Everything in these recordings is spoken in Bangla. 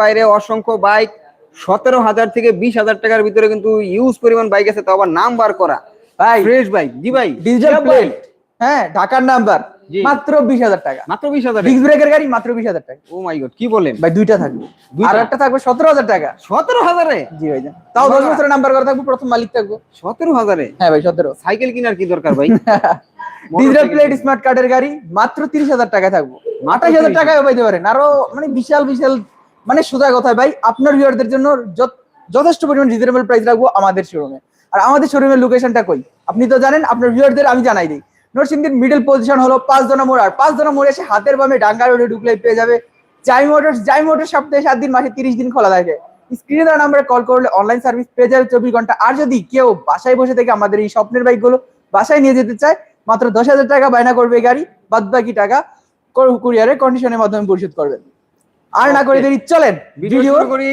বাইরে অসংখ্য বাইক সতেরো হাজার থেকে বিশ হাজার টাকার ভিতরে কিন্তু ইউজ পরিমাণ বাইক আছে তো আবার নাম্বার করা। ভাই ফ্রেশ বাইক জি ভাই। শিহাব প্লেট হ্যাঁ ঢাকার নাম্বার মাত্র বিশ হাজার টাকা। মাত্র বিশ হাজার ডিস্ক ব্রেকের গাড়ি মাত্র বিশ হাজার টাকা। ও মাই গড কি বলেন? ভাই দুইটা থাকবে। আর একটা থাকবে সতেরো হাজার টাকা। সতেরো হাজারে? জি ভাই তাও দশ বছরের নাম্বার করা থাকবে প্রথম মালিক থাকবে। সতেরো হাজারে? হ্যাঁ ভাই সতেরো। সাইকেল কেনার কি দরকার ভাই? ডিজিটাল প্লেট স্মার্ট কার্ডের গাড়ি মাত্র তিরিশ হাজার টাকা থাকব। আঠাশ হাজার টাকায় পাইতে পারেন। আরও মানে বিশাল বিশাল মানে সোজা কথা ভাই, আপনার ভিউয়ারদের জন্য যথেষ্ট পরিমাণ রিজনেবল প্রাইস রাখব আমাদের শোরুমে আর আমাদের শোরুমের লোকেশনটা কই? আপনি তো জানেন, আপনার ভিউয়ারদের আমি জানাই দিই। নরসিংদীর মিডল পজিশন হলো পাঁচ জনা মোড়, আর পাঁচ জনা মোড় এসে হাতের বামে ডাঙ্গা রোডে ঢুকলে পেয়ে যাবে জাই মোটরস জাই মোটর সপ্তাহে সাত দিন, মাসে তিরিশ দিন খোলা থাকে। স্ক্রিনে দেওয়া নাম্বারে কল করলে অনলাইন সার্ভিস পেয়ে যাবে চব্বিশ ঘণ্টা। আর যদি কেউ বাসায় বসে থেকে আমাদের এই স্বপ্নের বাইকগুলো বাসায় নিয়ে যেতে চায়, মাত্র দশ হাজার টাকা বায়না করবে গাড়ি বাদ বাকি টাকা কুরিয়ারের কন্ডিশনের মাধ্যমে পরিশোধ করবেন আর না করে. দেরি চলেন ভিডিও করি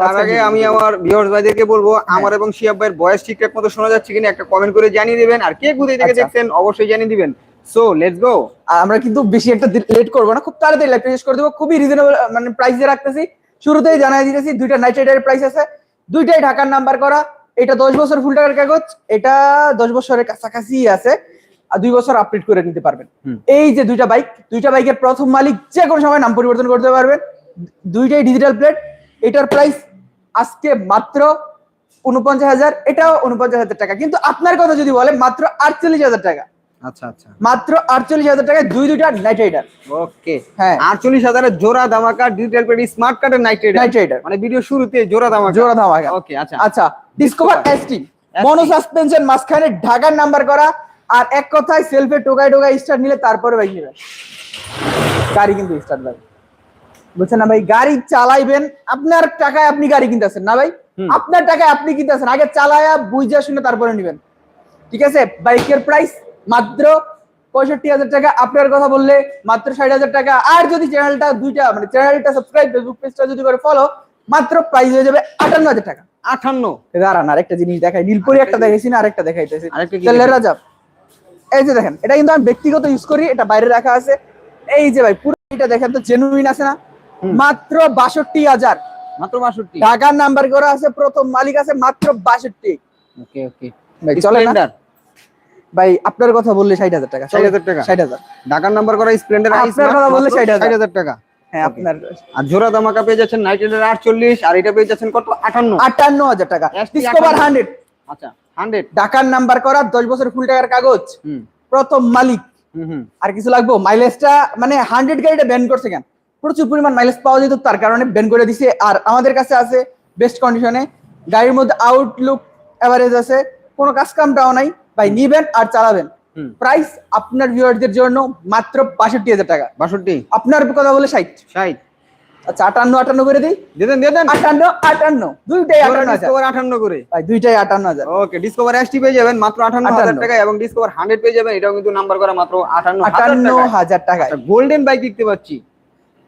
তার আগে আমি আমার ভিউয়ার্স ভাইদেরকে বলব হ্যাঁ। আমার এবং শিয়াব ভাইয়ের ভয়েস ঠিকঠাক মতো শোনা যাচ্ছে কিনা একটা কমেন্ট করে জানিয়ে দিবেন আর কে কোথায় থেকে আচ্ছা। দেখছেন অবশ্যই জানিয়ে দিবেন সো লেটস গো আমরা কিন্তু বেশি একটা লেট করব না খুব তাড়াতাড়ি লাইভ শেষ করে দেবো খুবই রিজনেবল মানে প্রাইসে রাখতেছি শুরুতেই জানাই দিতেছি দুইটা নাইট রাইডারের প্রাইস আছে দুইটাই ঢাকার নাম্বার করা এটা দশ বছর ফুল টাকার কাগজ এটা দশ বছরের কাছাকাছি আছে আর দুই বছর আপডেট করে নিতে পারবেন। এই যে দুইটা বাইক দুইটা বাইকের প্রথম মালিক যে কোনো সময় নাম পরিবর্তন করতে পারবেন। দুইটাই ডিজিটাল প্লেট এটার প্রাইস আজকে মাত্র উনপঞ্চাশ হাজার এটাও উনপঞ্চাশ হাজার টাকা। কিন্তু আপনার কথা যদি বলে মাত্র আটচল্লিশ হাজার টাকা। আচ্ছা আচ্ছা। মাত্র আটচল্লিশ হাজার টাকায় দুই দুইটা নাইট রাইডার ওকে। হ্যাঁ। আটচল্লিশ হাজারের জোড়া ধামাকা ডিজিটাল পেড স্মার্ট কার্ডের নাইট নাইট রাইডার মানে ভিডিও শুরুতে জোড়া ধামাকা। জোড়া ধামাকা। ওকে আচ্ছা। আচ্ছা ডিসকভার এসটি মনো সাসপেনশন মাঝখানে ঢাকার নাম্বার করা। আর এক কথায় সেলফে টোকাই টোকাই স্টার্ট নিলে তারপরে বাইক নেবেন গাড়ি কিন্তু স্টার্ট ভাই বুঝছেন না ভাই গাড়ি চালাইবেন আপনার টাকায় আপনি গাড়ি কিনতেছেন না ভাই? আপনার টাকায় আপনি কিনতেছেন আগে চালায়া বুঝা শুনে তারপরে নেবেন। ঠিক আছে? বাইকের প্রাইস মাত্র পঁয়ষট্টি হাজার টাকা। আপনার কথা বললে মাত্র ষাট হাজার টাকা। আর যদি চ্যানেলটা দুইটা মানে চ্যানেলটা সাবস্ক্রাইব ফেসবুক পেজটা যদি করে ফলো মাত্র প্রাইস হয়ে যাবে আটান্ন হাজার টাকা। আটান্ন। দাঁড়ান আরেকটা জিনিস দেখাই। নীলপরি একটা দেখাইছি না আরেকটা দেখাইতেছি? রাজা এই যে দেখেন এটা কিন্তু আমি ব্যক্তিগত ইউজ করি এটা বাইরে রাখা আছে। এই যে ভাই পুরো এটা দেখেন তো জেনুইন আছে না? মাত্র বাষট্টি হাজার। মাত্র বাষট্টি? ঢাকার নাম্বার করা আছে প্রথম মালিক আছে মাত্র বাষট্টি। ওকে ওকে। ভাই চলে না? ভাই আপনার কথা বললে ষাট হাজার টাকা 60,000 টাকা? ষাট হাজার। ঢাকার নাম্বার করা স্প্লেন্ডার আপনার কথা বললে ষাট হাজার। টাকা। হ্যাঁ আপনার আর জোড়া ধামাকা পেয়ে যাচ্ছেন আটচল্লিশ আর এটা পেয়ে যাচ্ছেন কত? আটান্ন। আটান্ন হাজার টাকা। ডিসকভার হান্ড্রেড আচ্ছা। ঢাকার নাম্বার করা দশ বছর ফুল টাকার কাগজ। প্রথম মালিক। আর কিছু লাগবে? মাইলেজটা মানে হান্ড্রেড গাড়িটা ব্যান করছে কেন? প্রচুর পরিমাণ মাইলেজ পাওয়া যেত তার কারণে ব্যান করে দিছে। আর আমাদের কাছে আছে বেস্ট কন্ডিশনে গাড়ির মধ্যে আউটলুক এভারেজ আছে কোনো কাজ কামটাও নাই ভাই নিবেন আর চালাবেন। প্রাইস আপনার ভিউয়ারদের জন্য মাত্র বাষট্টি হাজার টাকা। বাষট্টি? আপনার কথা বলে ষাট। ষাট। আচ্ছা আটান্ন আটান্ন করে দিই? দিয়ে দেন দিয়ে দেন। আটান্ন আটান্ন। দুইটাই আটান্ন ডিসকভার আটান্ন করে। ভাই দুইটাই আটান্ন হাজার। ওকে ডিসকভার এসটি পেয়ে যাবেন মাত্র আটান্ন হাজার টাকা এবং ডিসকভার হান্ড্রেড পেয়ে যাবেন এটাও কিন্তু নাম্বার করা মাত্র আটান্ন আটান্ন হাজার টাকায়। গোল্ডেন বাইক দেখতে পাচ্ছি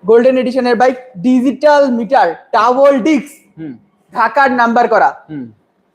golden এডিশনের bike digital meter double disc হুম। ঢাকার নাম্বার করা। হুম।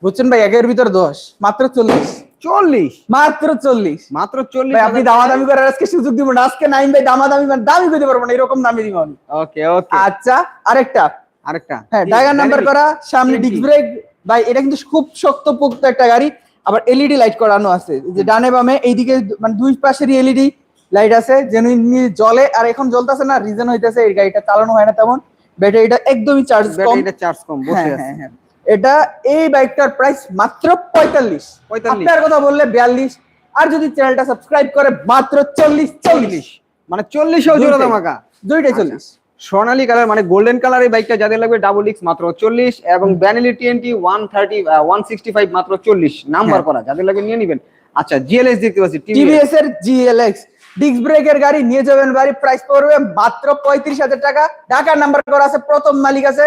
বুঝছেন ভাই একের ভিতর দশ মাত্র চল্লিশ। চল্লিশ। মাত্র চল্লিশ। মাত্র চল্লিশ আপনি দামাদামি করার আজকে সুযোগ দিব না। আজকে নাইন ভাই দামাদামি মানে দামি করতে পারব না এরকম দামি দিব আমি। ওকে ওকে আচ্ছা আরেকটা। আরেকটা। হ্যাঁ? নাম্বার করা সামনে 20 ডিস্ক ব্রেক ভাই এটা কিন্তু খুব শক্ত পোক্ত একটা গাড়ি আবার এলইডি লাইট করানো আছে। যে ডানে বামে এইদিকে মানে দুই পাশেরই এলইডি লাইট আছে জেনুইনলি জলে আর এখন জ্বলতেছে না রিজন হইতেছে এই গাড়িটা চালানো হয় না তেমন। ব্যাটারিটা একদমই চার্জ কম। ব্যাটারিটা চার্জ কম বসে হ্যাঁ, আছে। হ্যাঁ, হ্যাঁ। এটা এই বাইকটার প্রাইস মাত্র পঁয়তাল্লিশ। পঁয়তাল্লিশ। কথা বললে বিয়াল্লিশ। আর যদি চ্যানেলটা সাবস্ক্রাইব করে মাত্র চল্লিশ চল্লিশ। চল্লিশ মানে চল্লিশেও জোড়া। ধামাকা। দুইটাই আচ্ছা। চল্লিশ। স্বর্ণালী কালার মানে গোল্ডেন কালার এই বাইকটা যাদের লাগবে ডাবল এক্স মাত্র চল্লিশ এবং Benelli TNT one thirty one sixty five মাত্র চল্লিশ। নাম্বার হ্যাঁ। করা যাদের লাগবে নিয়ে নিবেন। আচ্ছা জিএলএক্স দেখতে পাচ্ছি টিভিএস টিভিএস এর জিএলএক্স ডিস্ক ব্রেকের গাড়ি নিয়ে যাবেন বাড়ি প্রাইস পড়বে মাত্র পঁয়ত্রিশ হাজার টাকা। ঢাকার নাম্বার করা আছে প্রথম মালিক আছে।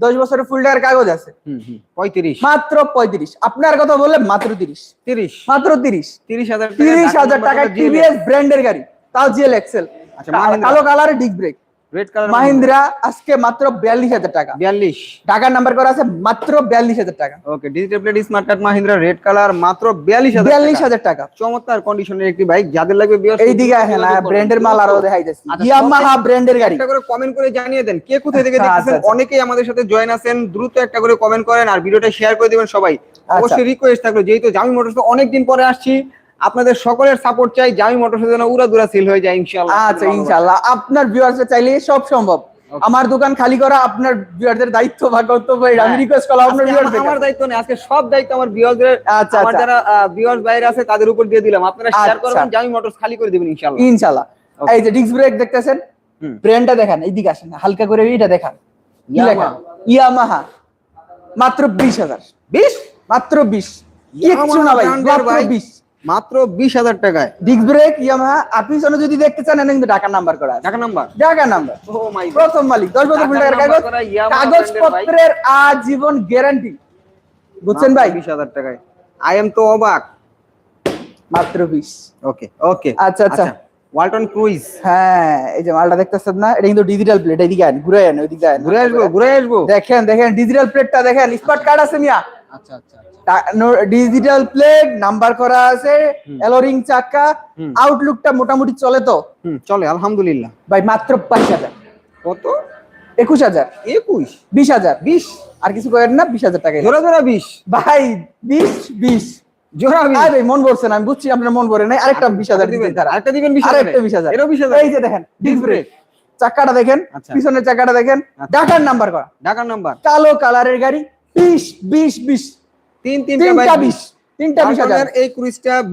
দশ বছরের ফুল টাকার কাগজ আছে। পঁয়ত্রিশ। মাত্র পঁয়ত্রিশ। আপনার কথা বললে মাত্র তিরিশ। তিরিশ। মাত্র তিরিশ। তিরিশ হাজার তিরিশ হাজার টাকা টিভিএস ব্র্যান্ডের গাড়ি। তাও জিএল এক্সেল আচ্ছা, কালো কালারে disc brake red colour Mahindra আজকে মাত্র বিয়াল্লিশ হাজার টাকা। বিয়াল্লিশ। ঢাকার নাম্বার করা আছে মাত্র বিয়াল্লিশ হাজার টাকা। Okay digital plate smart card Mahindra red colour মাত্র বিয়াল্লিশ হাজার বিয়াল্লিশ হাজার টাকা। চমৎকার কন্ডিশনের একটি বাইক যাদের লাগবে viewers, এইদিকে আসেন ব্র্যান্ডের মাল আরও দেখাই যাচ্ছে আচ্ছা, ইয়ামাহা ব্র্যান্ডের গাড়ি। একটা করে কমেন্ট করে জানিয়ে দেন কে কোথায় থেকে আচ্ছা, আচ্ছা। অনেকেই আমাদের সাথে জয়েন আছেন দ্রুত একটা করে কমেন্ট করেন আর ভিডিওটা শেয়ার করে দিবেন সবাই। অবশ্যই রিকোয়েস্ট থাকল যেহেতু জামি মোটরস অনেকদিন পরে আসছি আপনাদের সকলের সাপোর্ট চাই জামি মোটরস যেন উড়া দুরা সেল হয়ে যায় ইনশাআল্লাহ। আচ্ছা ইনশাআল্লাহ। আপনার ভিউয়ার্সরা চাইলে সব সম্ভব। আমার দোকান খালি করা আপনার ভিউয়ারদের দায়িত্ব বা কর্তব্য আমি হ্যাঁ। রিকোয়েস্ট করলাম আপনার ভিউয়ারদের আমার- আমার দায়িত্ব নেই আজকে সব দায়িত্ব আমার ভিউয়ারদের আচ্ছা, আমার আচ্ছা। যারা ভিউয়ার্স বাইরে আছে তাদের উপর দিয়ে দিলাম। আপনারা শেয়ার আচ্ছা। করবেন জামি মোটরস খালি করে দিবেন ইনশাআল্লাহ। ইনশাআল্লাহ। এই যে ডিস্ক ব্রেক দেখতেছেন। ব্র্যান্ডটা দেখান এইদিকে আসেন হালকা করে এইটা দেখান। ইয়ামাহা। ইয়ামাহা মাত্র বিশ হাজার। বিশ? মাত্র বিশ। কিচ্ছু না ভাই মাত্র। বিশ। মাত্র বিশ হাজার টাকায়। ডিস্ক ব্রেক ইয়ামাহা আপনি পিছনে যদি দেখতে চান এখানে কিন্তু ঢাকার নাম্বার করা টাকা নাম্বার ঢাকার নাম্বার ও মাই প্রথম মালিক দশ বছর টাকার কাগজ কাগজপত্রের আজীবন গ্যারান্টি বুঝছেন ভাই? বিশ হাজার টাকায়। আই এম তো অবাক। মাত্র বিশ। ওকে ওকে আচ্ছা, আচ্ছা। ওয়ালটন ক্রুইজ হ্যাঁ এই যে মালটা দেখতেছেন না এটা কিন্তু ডিজিটাল প্লেট এদিকে আন ঘুরে আন ওইদিকে আন ঘুরে আসব ঘুরে আসব। দেখেন দেখেন ডিজিটাল প্লেটটা দেখেন স্মার্ট কার্ড আছে মিয়া। আচ্ছা আচ্ছা। ডিজিটাল প্লেট নাম্বার করা আছে এলোরিং চাকা আউটলুকটা মোটামুটি চলে তো? চলে আলহামদুলিল্লাহ। ভাই মাত্র বাইশ হাজার। কত? একুশ হাজার। একুশ? বিশ হাজার। বিশ? আর কিছু করেন না বিশ হাজার টাকা জোড়া জোড়া বিশ। ভাই বিশ বিশ। জোড়া বিশ। আরে মন ভরছে না আমি বুঝছি আপনার মন ভরে নাই। আরেকটা বিশ হাজার দিবেন আরেকটা দিবেন বিশ হাজার। আরেকটা বিশ হাজার। এরও বিশ হাজার। এই যে দেখেন ডিস্ক ব্রেক চাকাটা দেখেন আচ্ছা। পিছনের চাকাটা দেখেন আচ্ছা। ঢাকার নাম্বার করা। ঢাকার নাম্বার কালো কালারের গাড়ি বিশ বিশ বিশ। তিন তিনটা বিশ তিনটা বিশ হাজার। এই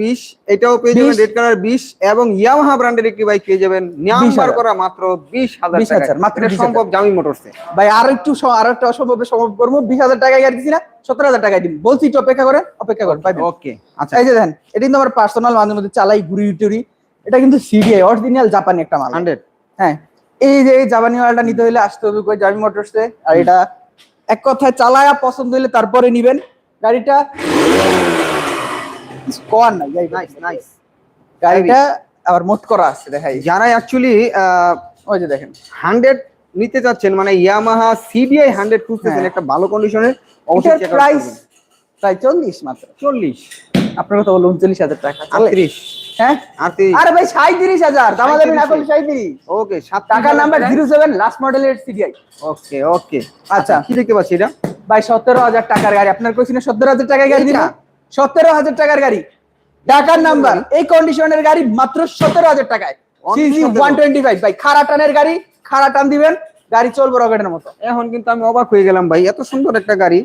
বিশ এটাও পেয়ে যাবেন রেড কালার বিশ এবং ইয়ামাহা ব্র্যান্ডের একটি বাইক পেয়ে যাবেন নাম্বার করা মাত্র বিশ হাজার 20,000 টাকা মাত্র সম্ভব জামি মোটরসে ভাই আর একটু স- আর একটা অসম্ভব সম্ভব করব। বিশ হাজার টাকায় গাড়ি দিচ্ছি না সতেরো হাজার টাকায় দিন বলছি একটু অপেক্ষা করেন অপেক্ষা করেন ওকে আচ্ছা। এই যে দেখেন এটা কিন্তু আমার পার্সোনাল মাঝে মধ্যে চালাই ঘুরি টুরি। এটা কিন্তু সিডিআই অরিজিনাল জাপানি একটা মাল। হান্ড্রেড হ্যাঁ এই যে জাপানি মালটা নিতে হলে আসতে হবে জামি মোটরসে আর এটা এক কথায় চালায়া পছন্দ হলে তারপরে নিবেন। গাড়িটা নাই যাই নাইস নাইস গাড়িটা আবার মোট করা আছে দেখাই। যারা অ্যাকচুয়ালি ওই যে দেখেন হান্ড্রেড নিতে চাচ্ছেন মানে ইয়ামাহা সিবিআই হান্ড্রেড খুঁজতেছেন হ্যাঁ। একটা ভালো কন্ডিশনের এটার প্রাইস প্রায় চল্লিশ মাত্র। চল্লিশ। আপনার কথা বলল উনচল্লিশ হাজার টাকা? আটত্রিশ। হ্যাঁ? আরে ভাই সাঁত্রিশ হাজার দামা দেবেন এখন সাঁত্রিশ ওকে সাত টাকার নাম্বার জিরো সেভেন লাস্ট মডেলের সিডিআই ওকে ওকে আচ্ছা। কি দেখতে পাচ্ছি এটা? ভাই সতেরো হাজার টাকার গাড়ি। আপনার কোচিনে সতেরো হাজার টাকার গাড়ি এইটা? সতেরো হাজার টাকার গাড়ি। ঢাকার নাম্বার এই কন্ডিশনের গাড়ি মাত্র সতেরো হাজার টাকায়। সিজি 17 ওয়ান টোয়েন্টি ফাইভ ভাই খারা টানের গাড়ি খারা টান দিবেন গাড়ি চলবে রকেটের মতো। এখন কিন্তু আমি অবাক হয়ে গেলাম ভাই এত সুন্দর একটা গাড়ি।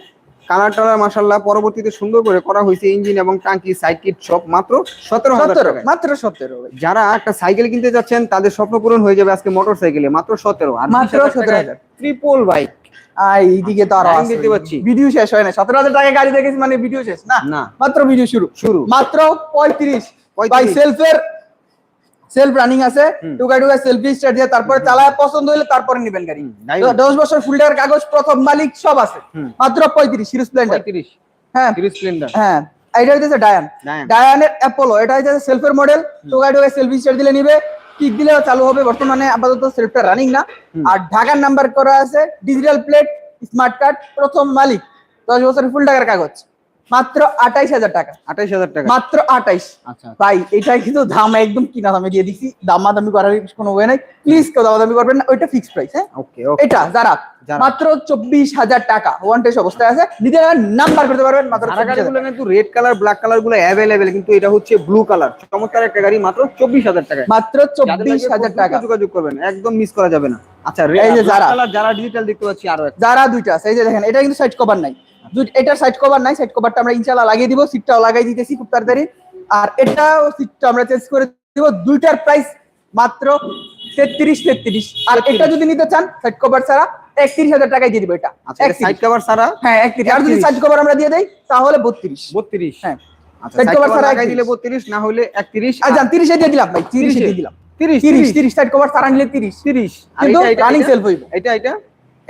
কালার টালার মাসাল্লাহ পরবর্তীতে সুন্দর করে করা হয়েছে ইঞ্জিন এবং টাঙ্কি সাইড কিট সব মাত্র সতেরো হাজার সতেরো মাত্র সতেরো যারা একটা সাইকেল কিনতে যাচ্ছেন তাদের স্বপ্ন পূরণ হয়ে যাবে আজকে মোটর সাইকেলে মাত্র সতেরো। আর মাত্র 17,000 ট্রিপল বাইক এইদিকে তো আরও। ভিডিও শেষ হয় না সতেরো হাজার টাকা গাড়ি দেখেছি মানে ভিডিও শেষ না? না। মাত্র ভিডিও শুরু। শুরু। মাত্র পঁয়ত্রিশ। 35 সেলফের সেলফ রানিং আছে। টুকা টুকা সেলফি স্টার্ট দিয়ে তারপরে চালায় পছন্দ হলে তারপরে নিবেন গাড়ি। তো দশ বছর ফুল টাকার কাগজ প্রথম মালিক সব আছে। মাত্র পঁয়ত্রিশ সিরিজ স্প্লেন্ডার হ্যাঁ। হ্যাঁ। এটা হইতেছে ডায়ান ডায়ানের অ্যাপোলো এটা হইতেছে সেলফের মডেল টোকা টোকা সেলফি স্টার্ট দিলে নিবে। কিক দিলেও চালু হবে। বর্তমানে আপাতত সেলফটা রানিং না। আর ঢাকার নাম্বার করা আছে ডিজিটাল প্লেট স্মার্ট কার্ড প্রথম মালিক। দশ বছরের ফুল টাকার কাগজ। মাত্র আঠাইশ হাজার টাকা। আঠাইশ হাজার টাকা। মাত্র আঠাইশ। আচ্ছা ভাই এটা কিন্তু দাম একদম কিনা দামে দিয়ে দিচ্ছি দামাদামি করার কোনো ওয়ে নাই। প্লিজ কেউ দামাদামি করবেন না ওইটা ফিক্স প্রাইস হ্যাঁ? ওকে এটা যারা। মাত্র চব্বিশ হাজার টাকা ওয়ান টেস্ট অবস্থায় আছে নিজে নাম্বার করতে পারবেন মাত্র সারা 24,000 গাড়িগুলো কিন্তু রেড কালার ব্ল্যাক কালারগুলো অ্যাভেলেবেল কিন্তু এটা হচ্ছে ব্লু কালার চমৎকার একটা গাড়ি মাত্র চব্বিশ হাজার টাকা মাত্র চব্বিশ হাজার টাকা। যোগাযোগ করবেন একদম মিস করা যাবে না। আচ্ছা এই যে যারা। যারা ডিজিটাল দেখতে পাচ্ছি আরও যারা দুইটা আছে এই যে দেখেন এটা কিন্তু সাইড কভার নাই। এটার সাইড কভার নাই সাইড কভারটা আমরা ইনশাআল্লাহ লাগিয়ে দিব সিটটাও লাগাই দিতেছি খুব তাড়াতাড়ি। আর এটাও সিটটা আমরা চেঞ্জ করে দিব দুইটার প্রাইস মাত্র তেত্রিশ তেত্রিশ। আর এটা যদি নিতে চান সাইড কভার ছাড়া একত্রিশ হাজার টাকায় দিয়ে দিব এটা। আচ্ছা সাইড কভার সারা হ্যাঁ একত্রিশ। আর যদি সাইড কভার আমরা দিয়ে দেই তাহলে বত্রিশ। বত্রিশ। হ্যাঁ। আচ্ছা সাইড কভার ছাড়া দিলে বত্রিশ না হলে একত্রিশ। আর জান তিরিশে দিয়ে দিলাম ভাই তিরিশে দিয়ে দিলাম। তিরিশ তিরিশ তিরিশ। সাইড কভার ছাড়া নিলে তিরিশ। তিরিশ। কিন্তু রানিং সেলফ হইব। এটা এটা?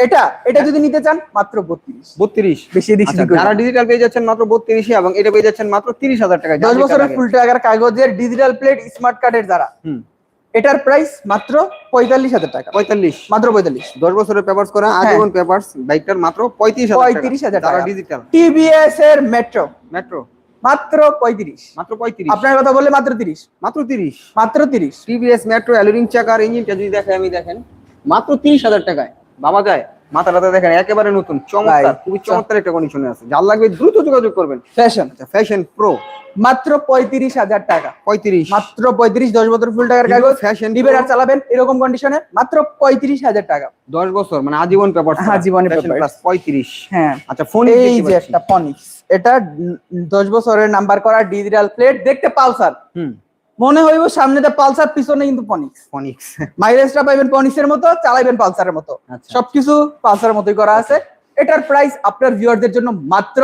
এটা এটা যদি নিতে চান মাত্র বত্রিশ। বত্রিশ। বেশি আচ্ছা। যারা ডিজিটাল পেয়ে যাচ্ছেন মাত্র বত্রিশে এবং এটা পেয়ে যাচ্ছেন মাত্র তিরিশ হাজার টাকা। দশ বছরের ফুল টাকার কাগজের ডিজিটাল প্লেট স্মার্ট কার্ডের হুম। এটার প্রাইস মাত্র পঁয়তাল্লিশ হাজার টাকা। পঁয়তাল্লিশ। মাত্র পঁয়তাল্লিশ। দশ বছরের পেপারস করা আজীবন পেপারস বাইকটার মাত্র পঁয়ত্রিশ হাজার টাকা। টাকা। ডিজিটাল টিভিএস এর মেট্রো মেট্রো মাত্র পঁয়ত্রিশ। মাত্র পঁয়ত্রিশ। আপনার কথা বললে মাত্র তিরিশ। মাত্র তিরিশ। মাত্র তিরিশ। টিভিএস মেট্রো অ্যালুরিং চাকার ইঞ্জিনটা যদি দেখে আমি দেখেন মাত্র তিরিশ হাজার টাকায়। বাবা যায় মাথা টাথা দেখেন একেবারে নতুন চমৎকার খুবই চমৎকার একটা কন্ডিশনে আছে। যার লাগবে দ্রুত যোগাযোগ করবেন। ফ্যাশন আচ্ছা ফ্যাশন প্রো মাত্র পঁয়ত্রিশ হাজার টাকা। পঁয়ত্রিশ। মাত্র পঁয়ত্রিশ দশ বছর ফুল টাকার কাগজ। Fashion নিবেন আর চালাবেন এরকম কন্ডিশনে মাত্র পঁয়ত্রিশ হাজার টাকা। দশ বছর মানে আজীবন পেপার আজীবনে। পঁয়ত্রিশ। হ্যাঁ। আচ্ছা ফোন এই যে একটা ফনিক্স এটা দশ বছরের নাম্বার করা ডিজিটাল প্লেট দেখতে পালসার হুম। মনে হইব সামনেতে পালসার পিছনে কিন্তু ফনিক্স ফনিক্স মাইলেজটা পাইবেন পনিক্সের মতো চালাইবেন পালসারের মতো। আচ্ছা। সবকিছু পালসারের মতোই করা আছে। এটার প্রাইস আপনার ভিউয়ারদের জন্য মাত্র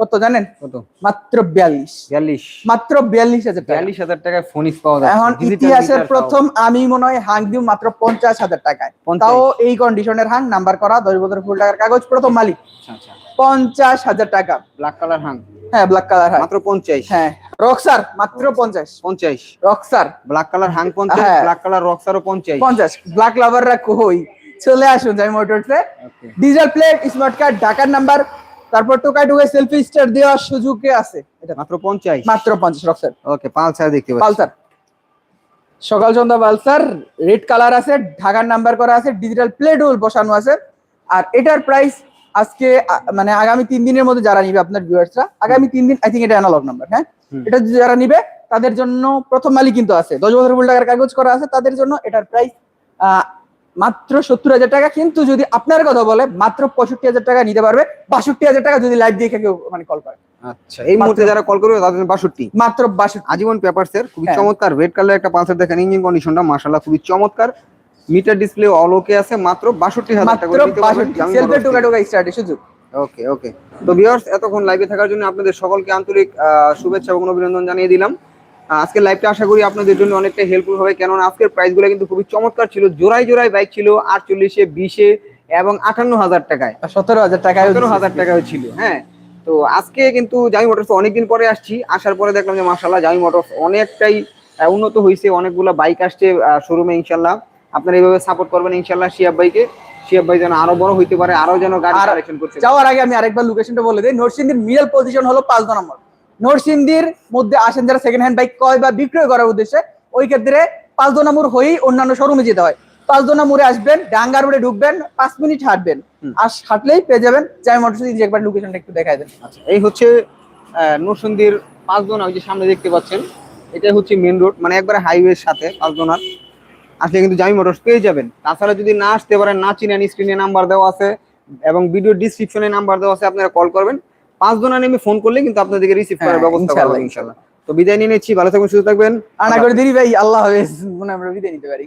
কত জানেন? কত? মাত্র বিয়াল্লিশ। বিয়াল্লিশ। মাত্র বিয়াল্লিশ হাজার বিয়াল্লিশ হাজার টাকায় ফোনিক্স পাওয়া যায় এখন ইতিহাসের প্রথম আমি মনে হয় হাং দিউ মাত্র পঞ্চাশ হাজার টাকায়। 50 তাও এই কন্ডিশনের হাং নাম্বার করা দশ বছর ফুল টাকার কাগজ প্রথম মালিক। আচ্ছা আচ্ছা। পঞ্চাশ হাজার টাকা। ব্ল্যাক কালার হাং হ্যাঁ ব্ল্যাক কালার মাত্র পঞ্চাশ। হ্যাঁ রক্সার মাত্র পঞ্চাশ। পঞ্চাশ। রক্সার ব্ল্যাক কালার হাং পঞ্চাশ। ব্ল্যাক কালার রক্সারও পঞ্চাশ। পঞ্চাশ। ব্ল্যাক লাভাররা কই? চলে আসুন যাই মোটরসে ডিজেল প্লেট স্মার্ট কার্ড ঢাকার নাম্বার তারপর টোকাই টোকাই সেলফি স্টার দেওয়ার সুযোগে আছে। এটা মাত্র পঞ্চাশ। মাত্র পঞ্চাশ রক্সার ওকে পালসার দেখতে পাচ্ছি। পালসার। সকাল সন্ধ্যা পালসার। রেড কালার আছে ঢাকার নাম্বার করা আছে ডিজিটাল প্লেট বসানো আছে। আর এটার প্রাইস আজকে মানে আগামী তিন দিনের মধ্যে যারা নিবে আপনার ভিউয়ার্সরা আগামী তিন দিন আই থিঙ্ক এটা অ্যানালগ নাম্বার হ্যাঁ? এটা যারা নিবে তাদের জন্য প্রথম মালিক কিন্তু আছে। দশ বছর ফুল টাকার কাগজ করা আছে তাদের জন্য এটার প্রাইস মাত্র সত্তর হাজার টাকা। কিন্তু যদি আপনার কথা বলে মাত্র পঁয়ষট্টি হাজার টাকা নিতে পারবে বাষট্টি হাজার টাকা যদি লাইভ দিয়ে কেউ মানে কল করে। আচ্ছা এই মুহূর্তে যারা কল করবে তাদের বাষট্টি। মাত্র বাষট্টি। আজীবন পেপারস এর খুবই হ্যাঁ। চমৎকার রেড কালার একটা পালসার দেখেন ইঞ্জিন কন্ডিশনটা মাশাআল্লাহ খুবই চমৎকার। মিটার ডিসপ্লে অল ওকে আছে মাত্র বাষট্টি হাজার টাকা মাত্র বাষট্টি সেলফে টোকা টোকা স্টার্টে সুযোগ। ওকে ওকে। তো ভিউয়ার্স এতক্ষণ লাইভে থাকার জন্য আপনাদের সকলকে আন্তরিক শুভেচ্ছা এবং অভিনন্দন জানিয়ে দিলাম। আহ, আজকের লাইভটা আশা করি আপনাদের জন্য অনেকটা হেল্পফুল হবে। কেননা আজকের প্রাইসগুলো কিন্তু খুবই চমৎকার ছিল। জোড়ায় জোড়ায় বাইক ছিল আটচল্লিশে বিশে এবং আটান্ন হাজার টাকায়। সতেরো হাজার টাকা সতেরো হাজার টাকা ছিল হ্যাঁ। তো আজকে কিন্তু জামি মোটরস অনেকদিন পরে আসছি। আসার পরে দেখলাম যে মার্শাল্লাহ জামি মোটরস অনেকটাই উন্নত হয়েছে অনেকগুলো বাইক আসছে শোরুমে ইনশাল্লাহ আপনারা এইভাবে সাপোর্ট করবেন ইনশাল্লাহ শিয়াব ভাইকে। শিয়াব ভাই যেন আরও বড় হইতে পারে আরও যেন গাড়ি কালেকশন করতে। যাওয়ার আগে আমি আরেকবার লোকেশনটা বলে দিই। নরসিংদীর মিডল পজিশন হলো পাঁচ নম্বর। নরসিংদীর মধ্যে আসেন যারা সেকেন্ড হ্যান্ড বাইক ক্রয় বা বিক্রয় করার উদ্দেশ্যে ওই ক্ষেত্রে পাঁচ নম্বর হয়েই অন্যান্য শোরুমে যেতে হয়। পাঁচ নম্বরে আসবেন ডাঙ্গার রোডে ঢুকবেন পাঁচ মিনিট হাঁটবেন। আর হাঁটলেই পেয়ে যাবেন। যাই মোটরস একবার লোকেশনটা একটু দেখাই দেন। আচ্ছা, এই হচ্ছে নরসন্দির পাঁচদোনা ওই যে সামনে দেখতে পাচ্ছেন এটা হচ্ছে মেন রোড মানে একবারে হাইওয়ের সাথে পাঁচদোনার আসলে কিন্তু জামি মোটরস পেয়ে যাবেন। তাছাড়া যদি না আসতে পারেন না চিনেন স্ক্রিনে নাম্বার দেওয়া আছে এবং ভিডিও ডিসক্রিপশনে নাম্বার দেওয়া আছে আপনারা কল করবেন। পাঁচ পাঁচদোনা নেমে ফোন করলে কিন্তু আপনাদেরকে রিসিভ করার হ্যাঁ, ব্যবস্থা করা হবে ইনশাল্লাহ, তো বিদায় নিয়ে নিচ্ছি ভালো থাকবেন সুস্থ থাকবেন। আনা করে দিদি ভাই আল্লাহ হাফেজ। মনে আমরা বিদায় নিতে পারি।